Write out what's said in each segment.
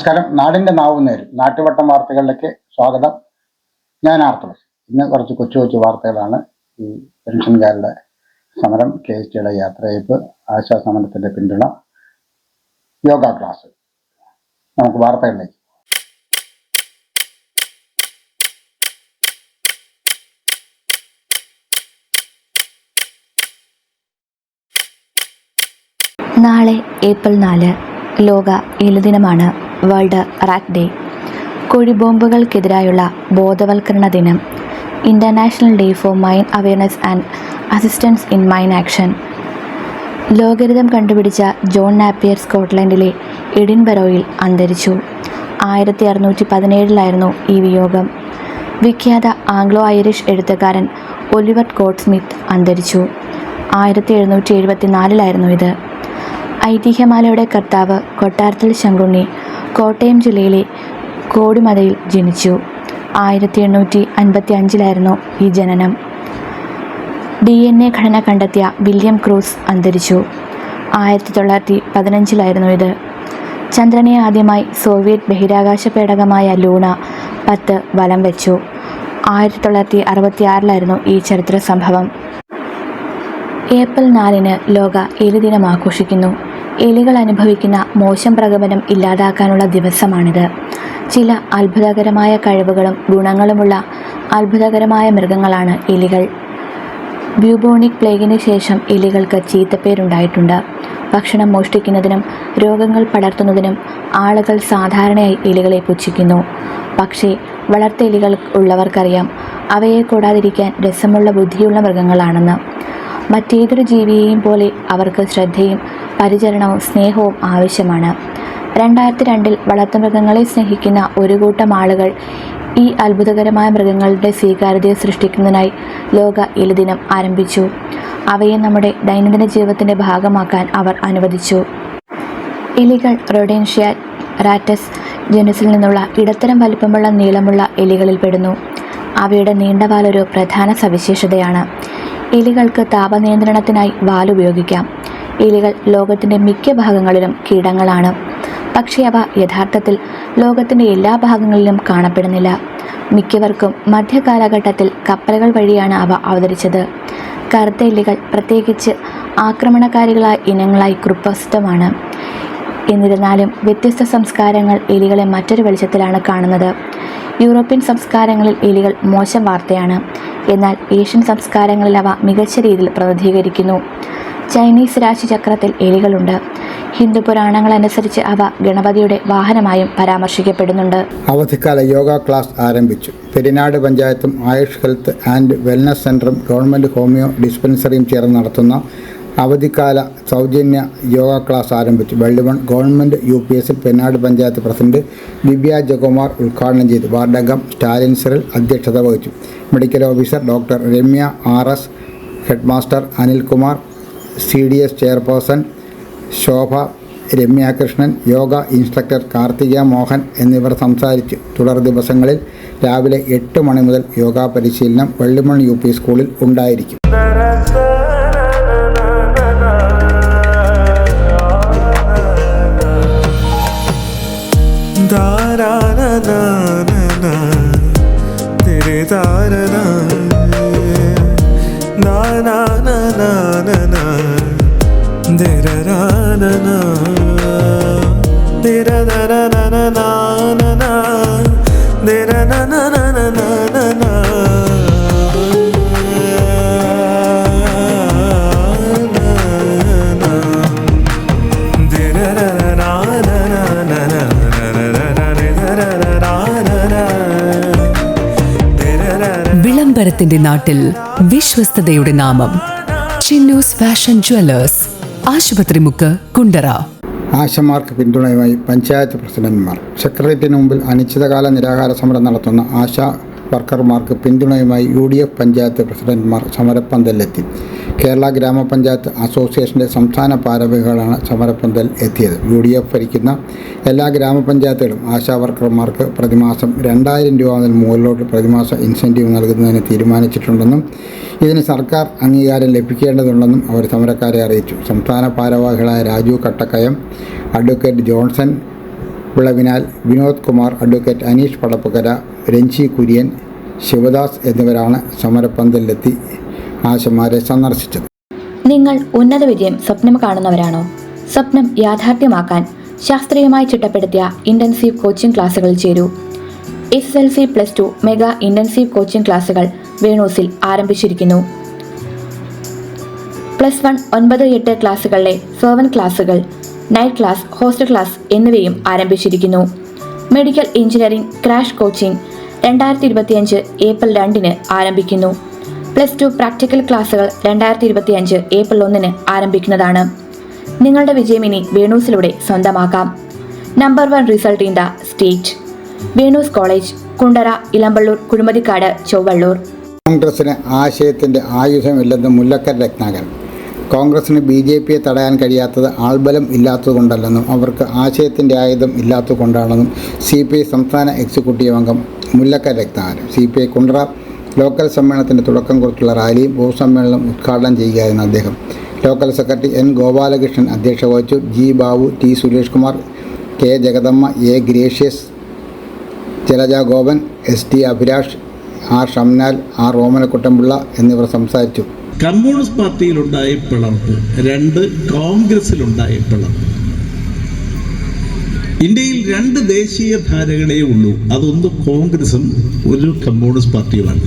നമസ്കാരം. നാടിന്റെ നാവ് നേര് നാട്ടുവട്ടം വാർത്തകളിലേക്ക് സ്വാഗതം. ഞാൻ ആർത്തവസ് ഇന്ന് കുറച്ച് കൊച്ചു കൊച്ചു വാർത്തകളാണ്. ഈ പെൻഷൻകാരുടെ സമരം കെ എസ് ടിയുടെ യാത്രയയപ്പ് ആശാ സമരത്തിന്റെ പിന്തുണ യോഗ ക്ലാസ്. നമുക്ക് വാർത്തകളിലേക്ക് നാളെ ഏപ്രിൽ നാല് ലോക എലുദിനമാണ്. World rat day. കുഴിബോംബുകൾക്കെതിരായുള്ള ബോധവൽക്കരണ ദിനം. International day for mine awareness and assistance in mine action logarithm കണ്ടുപിടിച്ച ജോൺ നാപ്പിയർ സ്കോട്ട്ലൻഡിലെ എഡിൻബറോയിൽ അന്തരിച്ചു. ആയിരത്തി അറുന്നൂറ്റി പതിനേഴിലായിരുന്നു ഈ വിയോഗം. വിഖ്യാത ആംഗ്ലോ ഐറിഷ് എഴുത്തുകാരൻ ഒലിവർ കോട്ട് സ്മിത്ത് അന്തരിച്ചു. ആയിരത്തി എഴുന്നൂറ്റി എഴുപത്തിനാലിലായിരുന്നു ഇത്. ഐതിഹ്യമാലയുടെ കർത്താവ് കൊട്ടാരത്തിൽ ശങ്കുണ്ണി കോട്ടയം ജില്ലയിലെ കോടിമതയിൽ ജനിച്ചു. ആയിരത്തി എണ്ണൂറ്റി അൻപത്തി അഞ്ചിലായിരുന്നു ഈ ജനനം. ഡി എൻ എ ഘടന കണ്ടെത്തിയ വില്യം ക്രൂസ് അന്തരിച്ചു. ആയിരത്തി തൊള്ളായിരത്തി പതിനഞ്ചിലായിരുന്നു ഇത്. ചന്ദ്രനെ ആദ്യമായി സോവിയറ്റ് ബഹിരാകാശ പേടകമായ ലൂണ പത്ത് വലം വെച്ചു. ആയിരത്തി തൊള്ളായിരത്തി അറുപത്തി ആറിലായിരുന്നു ഈ ചരിത്ര സംഭവം ഏപ്രിൽ നാലിന് ലോക എലിദിനം ആഘോഷിക്കുന്നു? എലികൾ അനുഭവിക്കുന്ന മോശം പ്രകമനം ഇല്ലാതാക്കാനുള്ള ദിവസമാണിത്. ചില അത്ഭുതകരമായ കഴിവുകളും ഗുണങ്ങളുമുള്ള അത്ഭുതകരമായ മൃഗങ്ങളാണ് എലികൾ. ബ്യൂബോണിക് പ്ലേഗിന് ശേഷം എലികൾക്ക് ചീത്തപ്പേരുണ്ടായിട്ടുണ്ട്. ഭക്ഷണം മോഷ്ടിക്കുന്നതിനും രോഗങ്ങൾ പടർത്തുന്നതിനും ആളുകൾ സാധാരണയായി എലികളെ പുച്ഛിക്കുന്നു. പക്ഷേ വളർത്ത എലികൾ ഉള്ളവർക്കറിയാം അവയെ കൂടാതിരിക്കാൻ രസമുള്ള ബുദ്ധിയുള്ള മൃഗങ്ങളാണെന്ന്. മറ്റേതൊരു ജീവിയെയും പോലെ അവർക്ക് ശ്രദ്ധയും പരിചരണവും സ്നേഹവും ആവശ്യമാണ്. രണ്ടായിരത്തി രണ്ടിൽ വളർത്തുമൃഗങ്ങളെ സ്നേഹിക്കുന്ന ഒരു കൂട്ടം ആളുകൾ ഈ അത്ഭുതകരമായ മൃഗങ്ങളുടെ സ്വീകാര്യതയെ സൃഷ്ടിക്കുന്നതിനായി ലോക ഇലദിനം ആരംഭിച്ചു. അവയെ നമ്മുടെ ദൈനംദിന ജീവിതത്തിന്റെ ഭാഗമാക്കാൻ അവർ അനുവദിച്ചു. എലികൾ റൊഡേൻഷ്യ റാറ്റസ് ജനുസിൽ നിന്നുള്ള ഇടത്തരം വലിപ്പമുള്ള നീളമുള്ള എലികളിൽ പെടുന്നു. അവയുടെ നീണ്ടവാലൊരു പ്രധാന സവിശേഷതയാണ്. എലികൾക്ക് താപനിയന്ത്രണത്തിനായി വാലുപയോഗിക്കാം എലികൾ ലോകത്തിന്റെ മിക്ക ഭാഗങ്ങളിലും കീടങ്ങളാണ്. പക്ഷേ അവ യഥാർത്ഥത്തിൽ ലോകത്തിന്റെ എല്ലാ ഭാഗങ്ങളിലും കാണപ്പെടുന്നില്ല. മിക്കവർക്കും മധ്യകാലഘട്ടത്തിൽ കപ്പലുകൾ വഴിയാണ് അവ അവതരിച്ചത്. കറുത്ത എല്ലുകൾ പ്രത്യേകിച്ച് ആക്രമണകാരികളായ ഇനങ്ങളായി കൃപ്രസിദ്ധമാണ്. എന്നിരുന്നാലും വ്യത്യസ്ത സംസ്കാരങ്ങൾ എലികളെ മറ്റൊരു വെളിച്ചത്തിലാണ് കാണുന്നത്. യൂറോപ്യൻ സംസ്കാരങ്ങളിൽ എലികൾ മോശം വാർത്തയാണ്. എന്നാൽ ഏഷ്യൻ സംസ്കാരങ്ങളിൽ അവ മികച്ച രീതിയിൽ പ്രതിനിധീകരിക്കുന്നു. ചൈനീസ് രാശിചക്രത്തിൽ എലികളുണ്ട് ഹിന്ദു പുരാണങ്ങൾ അനുസരിച്ച് അവ ഗണപതിയുടെ വാഹനമായും പരാമർശിക്കപ്പെടുന്നുണ്ട്. അവധിക്കാല യോഗ ക്ലാസ് ആരംഭിച്ചു. പെരിനാട് പഞ്ചായത്തും ആയുഷ് ഹെൽത്ത് ആൻഡ് വെൽനസ് സെന്ററും ഗവൺമെന്റ് ഹോമിയോ ഡിസ്പെൻസറിയും ചേർന്ന് നടത്തുന്ന അവധിക്കാല സൗജന്യ യോഗ ക്ലാസ് ആരംഭിച്ചു. Vellimon government U P S Perinad panchayat president Divya ജഗുമാർ ഉദ്ഘാടനം ചെയ്തു. വാർഡംഗം സ്റ്റാലിൻ സിറൽ അധ്യക്ഷത വഹിച്ചു. Medical officer doctor Ramya R S headmaster Anilkumar C D S chairperson Shobha Ramyakrishnan yoga instructor Karthika Mohan എന്നിവർ സംസാരിച്ചു. തുടർ ദിവസങ്ങളിൽ രാവിലെ എട്ട് മണി മുതൽ യോഗ പരിശീലനം വെള്ളിമൺ യു സ്കൂളിൽ ഉണ്ടായിരിക്കും. വിളംബരത്തിന്റെ നാട്ടിൽ വിശ്വസ്തയുടെ നാമം. Chinnus fashion jewellers. ആശുപത്രി മുക്ക് കുണ്ടറ. ആശമാർക്ക് പിന്തുണയുമായി പഞ്ചായത്ത് പ്രസിഡന്റുമാർ. സെക്രട്ടേറിയറ്റിന് മുമ്പിൽ അനിശ്ചിതകാല നിരാഹാര സമരം നടത്തുന്ന ആശാ വർക്കർമാർക്ക് പിന്തുണയുമായി യു ഡി എഫ് പഞ്ചായത്ത് പ്രസിഡന്റുമാർ സമരപ്പന്തലിലെത്തി. കേരള ഗ്രാമപഞ്ചായത്ത് അസോസിയേഷന്റെ സംസ്ഥാന പാരമ്പര്യങ്ങളാണ് സമരപ്പന്തൽ എത്തിയത്. യു ഡി എഫ് ഭരിക്കുന്ന എല്ലാ ഗ്രാമപഞ്ചായത്തുകളും ആശാ വർക്കർമാർക്ക് പ്രതിമാസം രണ്ടായിരം രൂപ മുതൽ മുകളിലോട്ട് പ്രതിമാസ ഇൻസെന്റീവ് നൽകുന്നതിന് തീരുമാനിച്ചിട്ടുണ്ടെന്നും ഇതിന് സർക്കാർ അംഗീകാരം ലഭിക്കേണ്ടതുണ്ടെന്നും അവർ സമരക്കാരെ അറിയിച്ചു. സംസ്ഥാന ഭാരവാഹികളായ Raju Kattakkayam advocate Johnson Vilavinal Vinod Kumar advocate Aneesh Padappukara Ranji Kurian Sivadas എന്നിവരാണ് സമരപന്തലിലെത്തി ആശമാരെ സന്ദർശിച്ചത്. നിങ്ങൾ ഉന്നത വിജയം സ്വപ്നം കാണുന്നവരാണോ? സ്വപ്നം യാഥാർത്ഥ്യമാക്കാൻ ശാസ്ത്രീയമായി ചിട്ടപ്പെടുത്തിയ ഇന്റൻസീവ് കോച്ചിംഗ് ക്ലാസുകൾ ചേരൂ. S S L C plus two mega intensive coaching ക്ലാസുകൾ വേണൂസിൽ ആരംഭിച്ചിരിക്കുന്നു. പ്ലസ് വൺ ഒൻപത് എട്ട് ക്ലാസ്സുകളിലെ സെവൻ ക്ലാസ്സുകൾ നൈറ്റ് ക്ലാസ് ഹോസ്റ്റൽ ക്ലാസ് എന്നിവയും ആരംഭിച്ചിരിക്കുന്നു. മെഡിക്കൽ എഞ്ചിനീയറിംഗ് ക്രാഷ് കോച്ചിംഗ് രണ്ടായിരത്തി ഇരുപത്തിയഞ്ച് ഏപ്രിൽ രണ്ടിന് ആരംഭിക്കുന്നു. പ്ലസ് ടു പ്രാക്ടിക്കൽ ക്ലാസ്സുകൾ രണ്ടായിരത്തി ഇരുപത്തിയഞ്ച് ഏപ്രിൽ ഒന്നിന് ആരംഭിക്കുന്നതാണ്. നിങ്ങളുടെ വിജയം ഇനി വേണൂസിലൂടെ സ്വന്തമാക്കാം. Number one result in the state Venus college Kundara Elampalloor Kuzhimathikkad Chowallur. കോൺഗ്രസിന് ആശയത്തിന്റെ ആയുധമില്ലെന്ന് മുല്ലക്കൽ രത്നാകരൻ. കോൺഗ്രസിന് ബി ജെ പിയെ തടയാൻ കഴിയാത്തത് ആൾബലം ഇല്ലാത്തതുകൊണ്ടല്ലെന്നും അവർക്ക് ആശയത്തിന്റെ ആയുധം ഇല്ലാത്തതുകൊണ്ടാണെന്നും സി പി ഐ സംസ്ഥാന എക്സിക്യൂട്ടീവ് അംഗം Mullakkara Ratnakaran C P I Kundara local സമ്മേളനത്തിന്റെ തുടക്കം കുറിച്ചുള്ള റാലിയും പൊതുസമ്മേളനം ഉദ്ഘാടനം ചെയ്യുകയായിരുന്നു അദ്ദേഹം. ലോക്കൽ സെക്രട്ടറി എൻ ഗോപാലകൃഷ്ണൻ അധ്യക്ഷത വഹിച്ചു. G Babu T Suresh Kumar K Jagadamma A Gracious Jalaja Gopan S T Abhilash R Shamnal R Omanakuttanpillai എന്നിവർ സംസാരിച്ചു. കമ്മ്യൂണിസ്റ്റ് പാർട്ടിയിലുണ്ടായ പിളർപ്പ് രണ്ട് കോൺഗ്രസിലുണ്ടായ പിളർപ്പ്. ഇന്ത്യയിൽ രണ്ട് ദേശീയ ധാരകളേ ഉള്ളൂ. അതൊന്ന് കോൺഗ്രസും ഒരു കമ്മ്യൂണിസ്റ്റ് പാർട്ടിയുമാണ്.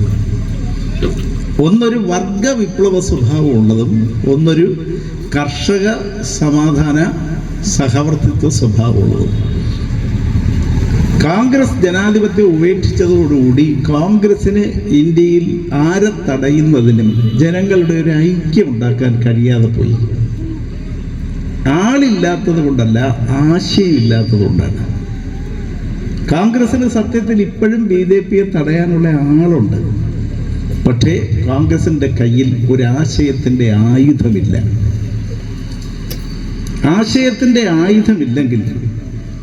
ഒന്നൊരു വർഗ വിപ്ലവ സ്വഭാവം ഉള്ളതും ഒന്നൊരു കർഷക സമാധാന സഹവർത്തിത്വ സ്വഭാവമുള്ളതും കോൺഗ്രസ് ജനാധിപത്യം ഉപേക്ഷിച്ചതോടുകൂടി കോൺഗ്രസിന് ഇന്ത്യയിൽ ആരെ തടയുന്നതിനും ജനങ്ങളുടെ ഒരു ഐക്യം ഉണ്ടാക്കാൻ കഴിയാതെ പോയി. ആളില്ലാത്തത് കൊണ്ടല്ല ആശയമില്ലാത്തത് കൊണ്ടാണ് കോൺഗ്രസിന് സത്യത്തിൽ ഇപ്പോഴും ബി ജെ പിയെ തടയാനുള്ള ആളുണ്ട്. പക്ഷേ കോൺഗ്രസിന്റെ കയ്യിൽ ഒരു ആശയത്തിന്റെ ആയുധമില്ല. ആശയത്തിന്റെ ആയുധമില്ലെങ്കിൽ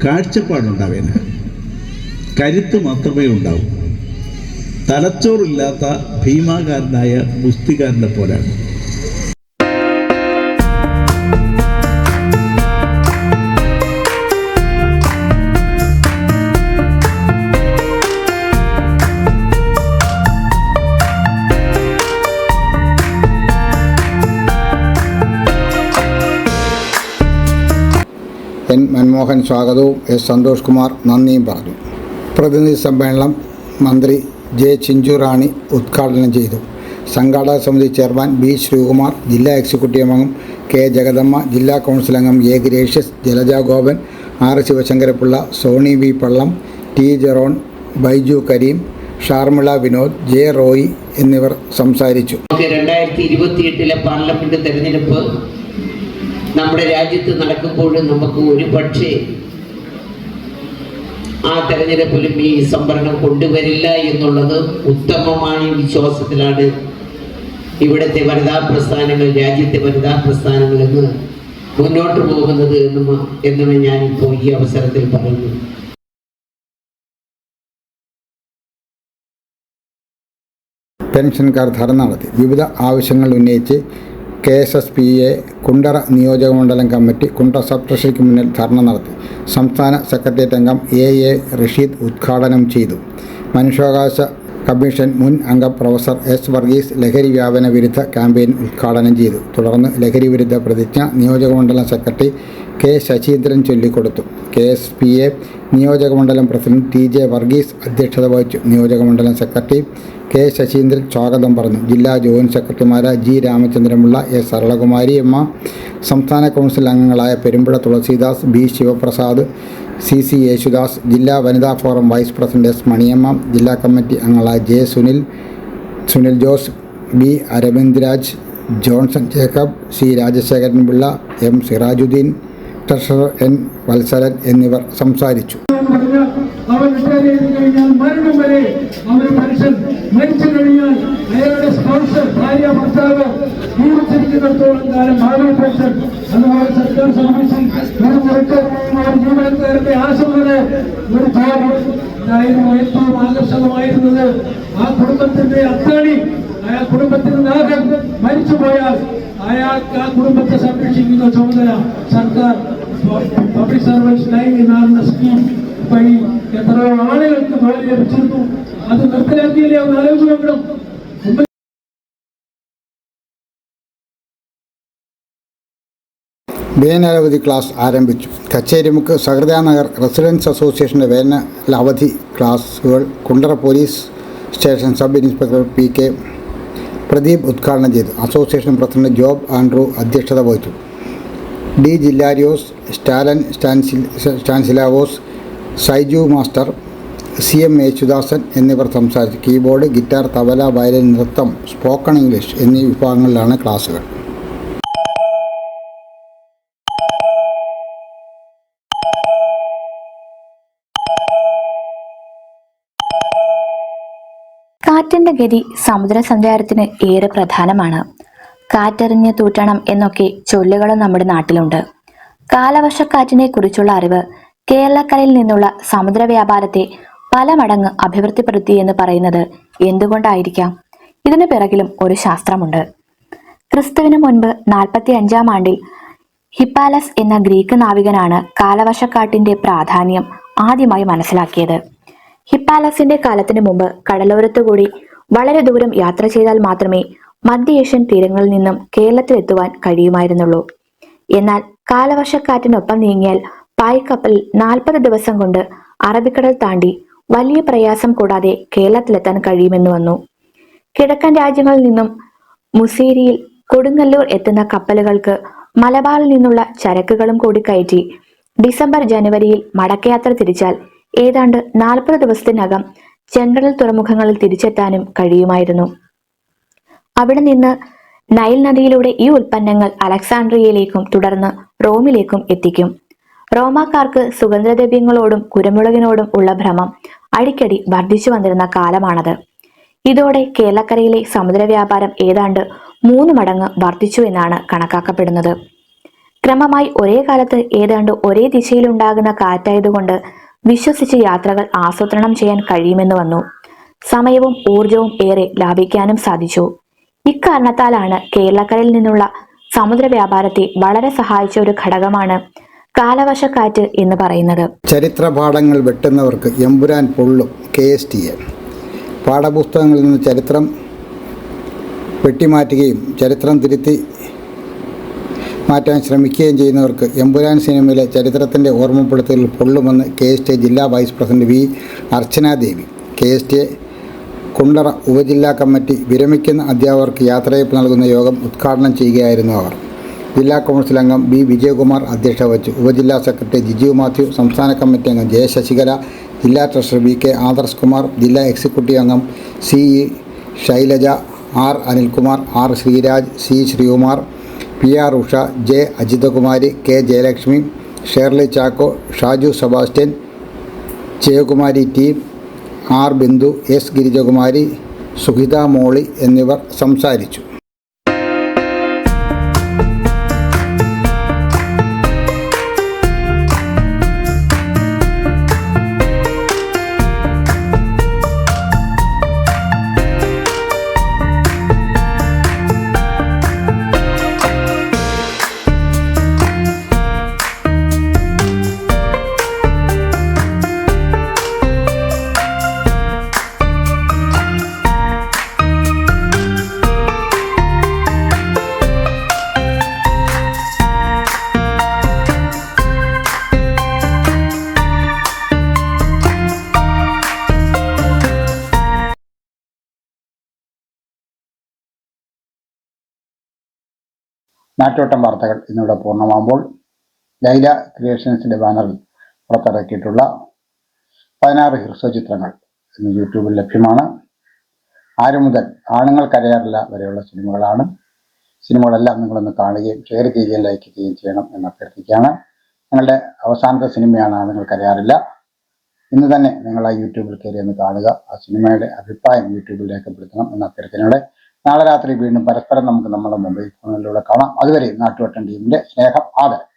കാഴ്ചപ്പാടുണ്ടാവേന കരുത്ത് മാത്രമേ ഉണ്ടാവൂ. തലച്ചോറില്ലാത്ത ഭീമാകാരനായ ഗുസ്തികാരനെ പോലാണ് എൻ മൻമോഹൻ സ്വാഗതവും എസ് സന്തോഷ് കുമാർ നന്ദിയും പറഞ്ഞു. പ്രതിനിധി സമ്മേളനം മന്ത്രി ജെ ചിഞ്ചു റാണി ഉദ്ഘാടനം ചെയ്തു. സംഘാടക സമിതി ചെയർമാൻ ബി ശ്രീകുമാർ ജില്ലാ എക്സിക്യൂട്ടീവ് അംഗം കെ ജഗദമ്മ ജില്ലാ കൗൺസിൽ അംഗം A Gracious Jalaja Gopan R Sivasankarapillai Soni V Pallam T Jeron Baiju Kareem Sharmila Vinod J Roy എന്നിവർ സംസാരിച്ചു. രണ്ടായിരത്തി ഇരുപത്തിയെട്ടിലെ പാർലമെന്റ് തെരഞ്ഞെടുപ്പ് നമ്മുടെ രാജ്യത്ത് നടക്കുമ്പോൾ നമുക്ക് ഒരു പക്ഷേ ആ തെരഞ്ഞെടുപ്പിലും ഈ സംവരണം കൊണ്ടുവരില്ല എന്നുള്ളത് ഉത്തമമായ വിശ്വാസത്തിലാണ്. ഇവിടുത്തെ വനിതാ പ്രസ്ഥാനങ്ങൾ രാജ്യത്തെ വനിതാ പ്രസ്ഥാനങ്ങൾ എന്ന് മുന്നോട്ട് പോകുന്നത് എന്നും എന്നും ഞാനിപ്പോൾ ഈ അവസരത്തിൽ പറയുന്നു. പെൻഷൻകാർ ധർണ നടത്തി. വിവിധ ആവശ്യങ്ങൾ ഉന്നയിച്ച് K S S P A Kundara നിയോജക മണ്ഡലം കമ്മിറ്റി കുണ്ടറ സബ് ട്രഷറിക്ക് മുന്നിൽ ധർണ നടത്തി. സംസ്ഥാന സെക്രട്ടേറിയറ്റ് അംഗം എ എ റഷീദ് ഉദ്ഘാടനം ചെയ്തു. മനുഷ്യാവകാശ കമ്മീഷൻ മുൻ അംഗം പ്രൊഫസർ എസ് വർഗീസ് ലഹരി വ്യാപന വിരുദ്ധ ക്യാമ്പയിൻ ഉദ്ഘാടനം ചെയ്തു. തുടർന്ന് ലഹരി വിരുദ്ധ പ്രതിജ്ഞ നിയോജകമണ്ഡലം സെക്രട്ടറി കെ ശശീന്ദ്രൻ ചൊല്ലിക്കൊടുത്തു. കെ എസ് പി എ നിയോജകമണ്ഡലം പ്രസിഡന്റ് ടി ജെ വർഗീസ് അധ്യക്ഷത വഹിച്ചു. നിയോജകമണ്ഡലം സെക്രട്ടറി കെ ശശീന്ദ്രൻ സ്വാഗതം പറഞ്ഞു. ജില്ലാ ജോയിന്റ് സെക്രട്ടറിമാരായ ജി രാമചന്ദ്രമുള്ള എസ് സരളകുമാരി അമ്മ സംസ്ഥാന കൗൺസിൽ അംഗങ്ങളായ Perumpuzha Thulasidas B Sivaprasad C C Yesudas ജില്ലാ വനിതാ forum vice president S Maniyamma ജില്ലാ കമ്മിറ്റി അംഗങ്ങളായ J Sunil Sunil Jose B Aravindraj Johnson Jacob C Rajasekharan Pillai M Sirajuddeen treasurer N Vatsaran എന്നിവർ സംസാരിച്ചു. ഭാര്യ ഭർത്താവ് ജീവിച്ചിരിക്കുന്നിടത്തോളം കാലം പെൻഷൻ അതുപോലെ സർക്കാർ സർവീസിൽ ഒരു റിട്ടയർ ചെയ്യുന്ന ഒരു ജീവനക്കാരന്റെ ആശുപത്രി ഒരു ജോലി ഇതായിരുന്നു ഏറ്റവും ആകർഷകമായിരുന്നത്. ആ കുടുംബത്തിന്റെ അത്താണി അയാൾ കുടുംബത്തിന്റെ നാഗൻ മരിച്ചുപോയാൽ അയാൾക്ക് ആ കുടുംബത്തെ സംരക്ഷിക്കുന്ന ചുമതല സർക്കാർ. പബ്ലിക് സർവീസ് ലൈൻ എന്ന സ്കീം. വഴി എത്രയോ ആളുകൾക്ക് തൊഴിൽ ലഭിച്ചിരുന്നു അത് നിർത്തലാക്കിയില്ലേ? ഒന്ന് ആലോചിച്ച് നോക്കണം. വേനലവധി ക്ലാസ് ആരംഭിച്ചു. കച്ചേരിമുക്ക് സഹൃദയനഗർ റെസിഡൻസ് അസോസിയേഷന്റെ വേനൽ അവധി ക്ലാസുകൾ Kundara police station sub inspector P K Pradeep ഉദ്ഘാടനം ചെയ്തു. അസോസിയേഷൻ പ്രസിഡന്റ് ജോബ് ആൻഡ്രൂ അധ്യക്ഷത വഹിച്ചു. ഡി ജില്ലാരിയോസ് സ്റ്റാലൻ സ്റ്റാൻസിൽ Stanislaus Saiju master C M Yesudasan എന്നിവർ സംസാരിച്ചു. കീബോർഡ് ഗിറ്റാർ തബല വയലിൻ നൃത്തം സ്പോക്കൺ ഇംഗ്ലീഷ് എന്നീ വിഭാഗങ്ങളിലാണ് ക്ലാസുകൾ. കാറ്റിന്റെ ഗതി സമുദ്ര സഞ്ചാരത്തിന് ഏറെ പ്രധാനമാണ്. കാറ്റെറിഞ്ഞ് തൂറ്റണം എന്നൊക്കെ ചൊല്ലുകളും നമ്മുടെ നാട്ടിലുണ്ട്. കാലവർഷക്കാറ്റിനെ കുറിച്ചുള്ള അറിവ് കേരളക്കരയിൽ നിന്നുള്ള സമുദ്ര വ്യാപാരത്തെ പല മടങ്ങ് അഭിവൃദ്ധിപ്പെടുത്തി എന്ന് പറയുന്നത് എന്തുകൊണ്ടായിരിക്കാം? ഇതിനു പിറകിലും ഒരു ശാസ്ത്രമുണ്ട്. ക്രിസ്തുവിന് മുൻപ് നാൽപ്പത്തി അഞ്ചാം ആണ്ടിൽ ഹിപ്പാലസ് എന്ന ഗ്രീക്ക് നാവികനാണ് കാലവർഷക്കാട്ടിന്റെ പ്രാധാന്യം ആദ്യമായി മനസ്സിലാക്കിയത്. ഹിപ്പാലസിന്റെ കാലത്തിന് മുമ്പ് കടലോരത്തു കൂടി വളരെ ദൂരം യാത്ര ചെയ്താൽ മാത്രമേ മധ്യ ഏഷ്യൻ തീരങ്ങളിൽ നിന്നും കേരളത്തിലെത്തുവാൻ കഴിയുമായിരുന്നുള്ളൂ. എന്നാൽ കാലവർഷക്കാറ്റിനൊപ്പം നീങ്ങിയാൽ പായ്ക്കപ്പൽ നാൽപ്പത് ദിവസം കൊണ്ട് അറബിക്കടൽ താണ്ടി വലിയ പ്രയാസം കൂടാതെ കേരളത്തിലെത്താൻ കഴിയുമെന്ന് വന്നു. കിഴക്കൻ രാജ്യങ്ങളിൽ നിന്നും മുസീരിയിൽ കൊടുങ്ങല്ലൂർ എത്തുന്ന കപ്പലുകൾക്ക് മലബാറിൽ നിന്നുള്ള ചരക്കുകളും കൂടി കയറ്റി ഡിസംബർ ജനുവരിയിൽ മടക്കയാത്ര തിരിച്ചാൽ ഏതാണ്ട് നാൽപ്പത് ദിവസത്തിനകം ചെങ്കടൽ തുറമുഖങ്ങളിൽ തിരിച്ചെത്താനും കഴിയുമായിരുന്നു. അവിടെ നിന്ന് നൈൽ നദിയിലൂടെ ഈ ഉൽപ്പന്നങ്ങൾ അലക്സാണ്ട്രിയയിലേക്കും തുടർന്ന് റോമിലേക്കും എത്തിക്കും. റോമാക്കാർക്ക് സുഗന്ധദ്രവ്യങ്ങളോടും കുരുമുളകിനോടും ഉള്ള ഭ്രമം അടിക്കടി വർദ്ധിച്ചു വന്നിരുന്ന കാലമാണത്. ഇതോടെ കേരളക്കരയിലെ സമുദ്ര വ്യാപാരം ഏതാണ്ട് മൂന്ന് മടങ്ങ് വർദ്ധിച്ചു എന്നാണ് കണക്കാക്കപ്പെടുന്നത്. ക്രമമായി ഒരേ കാലത്ത് ഏതാണ്ട് ഒരേ ദിശയിലുണ്ടാകുന്ന കാറ്റായതുകൊണ്ട് വിശ്വസിച്ച് യാത്രകൾ ആസൂത്രണം ചെയ്യാൻ കഴിയുമെന്ന് വന്നു. സമയവും ഊർജവും ഏറെ ലാഭിക്കാനും സാധിച്ചു. ഇക്കാരണത്താലാണ് കേരളക്കരയിൽ നിന്നുള്ള സമുദ്ര വ്യാപാരത്തെ വളരെ സഹായിച്ച ഒരു ഘടകമാണ് കാലവശക്കാറ്റ് എന്ന് പറയുന്നത്. ചരിത്ര പാഠങ്ങൾ വെട്ടുന്നവർക്ക് എമ്പുരാൻ പൊള്ളും കെ എസ് ടി എ. പാഠപുസ്തകങ്ങളിൽ നിന്ന് ചരിത്രം വെട്ടിമാറ്റുകയും ചരിത്രം തിരുത്തി മാറ്റാൻ ശ്രമിക്കുകയും ചെയ്യുന്നവർക്ക് എമ്പുരാൻ സിനിമയിലെ ചരിത്രത്തിന്റെ ഓർമ്മപ്പെടുത്തൽ പൊള്ളുമെന്ന് കെ എസ് ടി ജില്ലാ vice president V. Archanadevi. K S T Kundara ഉപജില്ലാ കമ്മിറ്റി വിരമിക്കുന്ന അധ്യാപകർക്ക് യാത്രയപ്പ് നൽകുന്ന യോഗം ഉദ്ഘാടനം ചെയ്യുകയായിരുന്നു അവർ. ജില്ലാ കൗൺസിൽ അംഗം ബി വിജയകുമാർ അധ്യക്ഷത വഹിച്ചു. ഉപജില്ലാ സെക്രട്ടറി ജിജു മാത്യു സംസ്ഥാന കമ്മിറ്റി അംഗം ജെ. ശശികല ജില്ലാ treasurer V. K. Adarsh Kumar ജില്ലാ എക്സിക്യൂട്ടീവ് അംഗം C. E. Shailaja R. Anilkumar R. Sreeraj C. Sreekumar P R Usha J Ajithakumari K Jayalakshmi Shirley Chacko Shaju Sebastian Jayakumari T R Bindu S Girijakumari Suhitha Molly എന്നിവർ സംസാരിച്ചു. നാട്ടോട്ടം വാർത്തകൾ ഇന്നിവിടെ പൂർണമാകുമ്പോൾ ലൈല ക്രിയേഷൻസിന്റെ ബാനറിൽ പുറത്തിറക്കിയിട്ടുള്ള പതിനാറ് ഹ്രസ്വ ചിത്രങ്ങൾ ഇന്ന് യൂട്യൂബിൽ ലഭ്യമാണ്. ആര് മുതൽ ആണുങ്ങൾ കരയാറില്ല വരെയുള്ള സിനിമകളാണ്. സിനിമകളെല്ലാം നിങ്ങളൊന്ന് കാണുകയും ഷെയർ ചെയ്യുകയും ലൈക്ക് ചെയ്യുകയും ചെയ്യണം എന്ന് അഭ്യർത്ഥിക്കുകയാണ്. നിങ്ങളുടെ അവസാനത്തെ സിനിമയാണ് ആണുങ്ങൾ കരയാറില്ല. ഇന്ന് തന്നെ നിങ്ങൾ ആ യൂട്യൂബിൽ കയറി ഒന്ന് കാണുക. ആ സിനിമയുടെ അഭിപ്രായം യൂട്യൂബിൽ രേഖപ്പെടുത്തണം എന്ന അഭ്യർത്ഥനയോടെ നാളെ രാത്രി വീണ്ടും പരസ്പരം നമുക്ക് നമ്മുടെ മൊബൈൽ ഫോണിലൂടെ കാണാം. അതുവരെ നാട്ടുവട്ടം ടീമിന്റെ സ്നേഹം ആദരം.